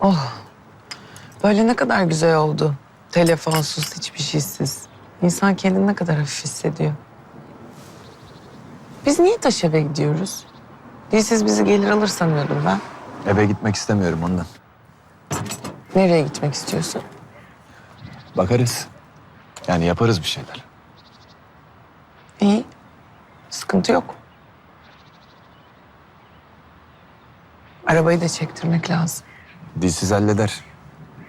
Oh. Böyle ne kadar güzel oldu. Telefonsuz, hiçbir şeysiz. İnsan kendini ne kadar hafif hissediyor. Biz niye taş eve gidiyoruz? Dilsiz bizi gelir alır sanıyordum ben. Eve gitmek istemiyorum ondan. Nereye gitmek istiyorsun? Bakarız. Yani yaparız bir şeyler. İyi. Sıkıntı yok. Arabayı da çektirmek lazım. Dilsiz halleder.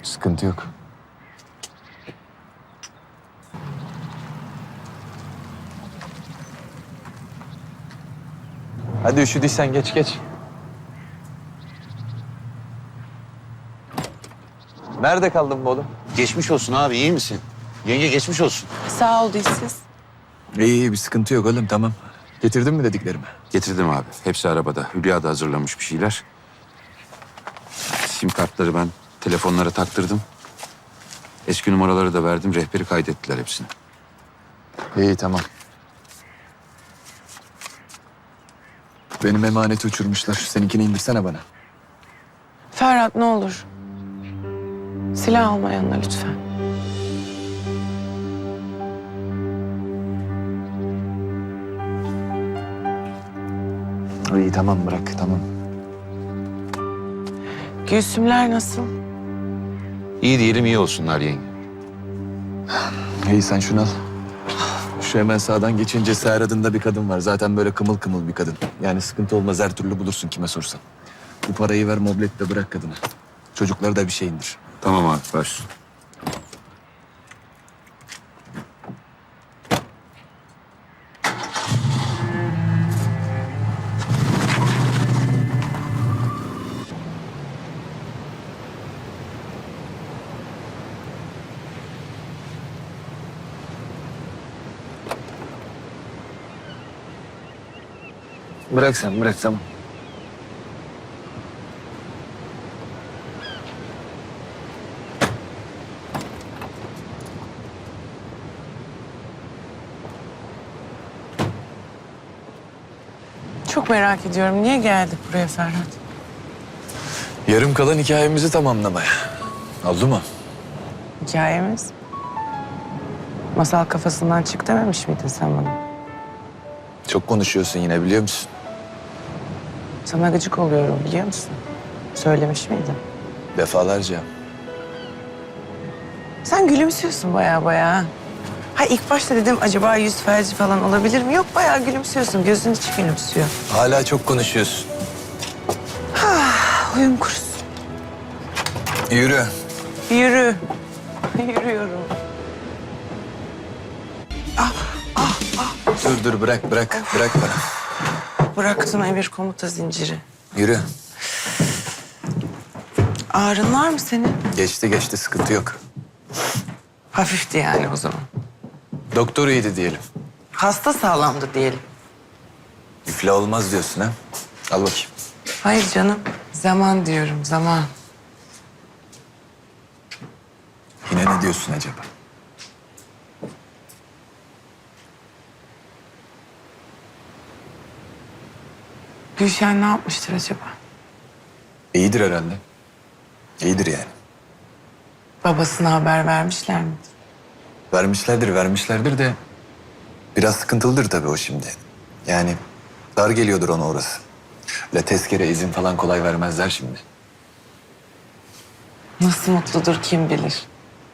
Sıkıntı yok. Hadi üşüdüysen geç geç. Nerede kaldın bu oğlum? Geçmiş olsun abi iyi misin? Yenge geçmiş olsun. Sağ ol Dilsiz. İyi iyi bir sıkıntı yok oğlum tamam. Getirdin mi dediklerimi? Getirdim abi. Hepsi arabada. Hülya da hazırlamış bir şeyler. Sim kartları ben telefonlara taktırdım. Eski numaraları da verdim. Rehberi kaydettiler hepsini. İyi tamam. Benim emaneti uçurmuşlar. Seninkini indirsene bana. Ferhat ne olur. Silah alma yanına lütfen. İyi tamam bırak tamam. Gülsümler nasıl? İyi diyelim iyi olsunlar yenge. İyi sen şunu al. Şu hemen sağdan geçince Seher adında bir kadın var. Zaten böyle kımıl kımıl bir kadın. Yani sıkıntı olmaz her türlü bulursun kime sorsan. Bu parayı ver moblette bırak kadına. Çocuklara da bir şey indir. Tamam abi başsın. Bırak sen bırak tamam. Çok merak ediyorum. Niye geldik buraya Ferhat? Yarım kalan hikayemizi tamamlamaya. Oldu mu? Hikayemiz. Masal kafasından çık dememiş miydin sen bana? Çok konuşuyorsun yine biliyor musun? Sana gıcık oluyorum biliyor musun? Söylemiş miydin? Defalarca. Sen gülümsüyorsun baya baya. Ha ilk başta dedim acaba yüz felci falan olabilir mi? Yok bayağı gülümsüyorsun. Gözün içi gülümsüyor. Hala çok konuşuyorsun. Huyum kurusun. Yürü. Yürü. Yürüyorum. Dur dur bırak bırak bırak bana. Bıraktım emir komuta zinciri. Yürü. Ağrın var mı senin? Geçti geçti sıkıntı yok. Hafifti yani o zaman. Doktor iyiydi diyelim. Hasta sağlamdı diyelim. İfla olmaz diyorsun ha. Al bakayım. Hayır canım. Zaman diyorum zaman. Yine ne diyorsun acaba? Gülşen ne yapmıştır acaba? İyidir herhalde. İyidir yani. Babasına haber vermişler mi? Vermişlerdir, vermişlerdir de biraz sıkıntılıdır tabii o şimdi. Yani dar geliyordur ona orası. Öyle tezkere izin falan kolay vermezler şimdi. Nasıl mutludur kim bilir.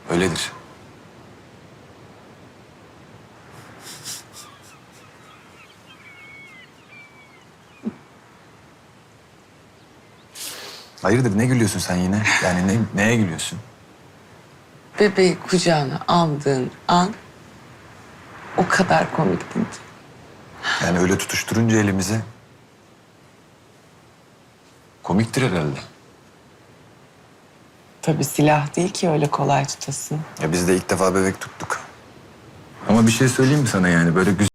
Öyledir. Hayırdır ne gülüyorsun sen yine? Yani ne, neye gülüyorsun? Bebeği kucağına aldığın an o kadar komikti ki. Yani öyle tutuşturunca elimizi komiktir herhalde. Tabii silah değil ki öyle kolay tutasın. Ya biz de ilk defa bebek tuttuk. Ama bir şey söyleyeyim mi sana yani böyle güzel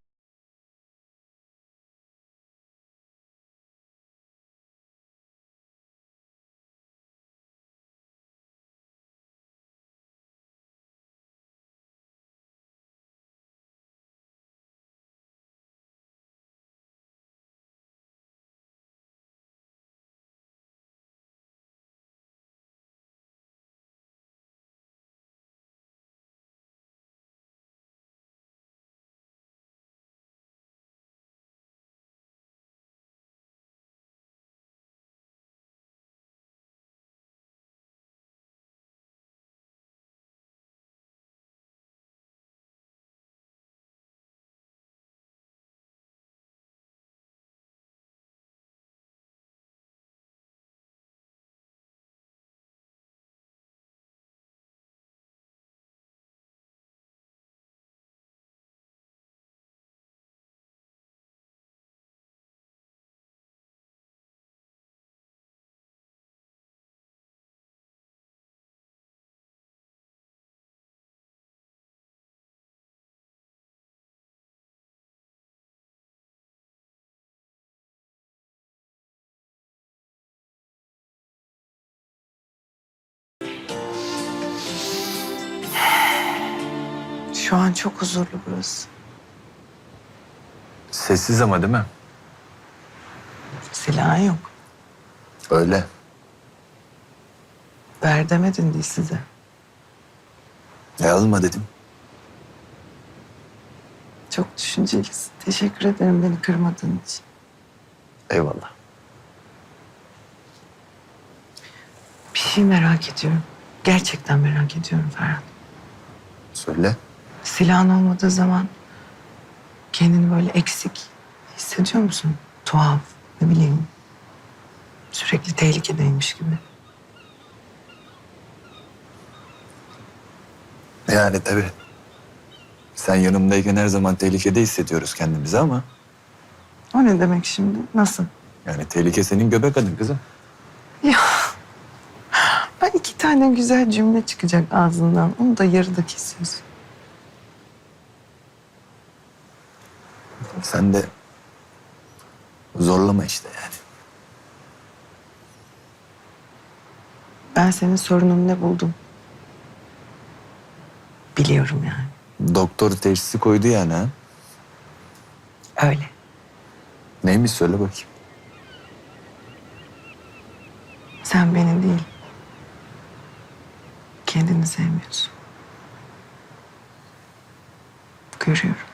Şu an çok huzurlu burası. Sessiz ama değil mi? Silahın yok. Öyle. Ver demedin değil size. E alma dedim. Çok düşüncelisin. Teşekkür ederim beni kırmadığın için. Eyvallah. Bir şey merak ediyorum. Gerçekten merak ediyorum Ferhat. Söyle. Silahın olmadığı zaman kendini böyle eksik hissediyor musun? Tuhaf, ne bileyim. Sürekli tehlikedeymiş gibi. Yani tabii. Sen yanımdayken her zaman tehlikede hissediyoruz kendimizi ama... O ne demek şimdi? Nasıl? Yani tehlike senin göbek adın kızım. Ya ben iki tane güzel cümle çıkacak ağzından. Onu da yarıda kesiyorsun. Sen de zorlama işte yani. Ben senin sorunun ne buldum. Biliyorum yani. Doktor teşhisi koydu yani ha. Öyle. Neymiş söyle bakayım. Sen beni değil. Kendini sevmiyorsun. Görüyorum.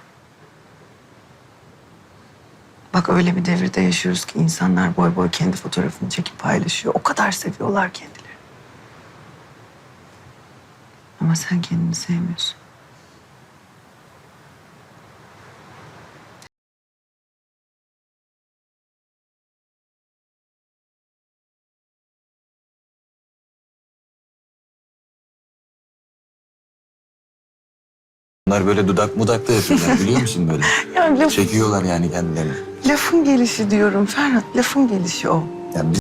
Öyle bir devirde yaşıyoruz ki insanlar boy boy kendi fotoğrafını çekip paylaşıyor. O kadar seviyorlar kendilerini. Ama sen kendini sevmiyorsun. Bunlar böyle dudak mudak da yapıyorlar biliyor musun böyle? Ya laf, Çekiyorlar yani kendilerini. Lafın gelişi diyorum Ferhat. Lafın gelişi o. Yani biz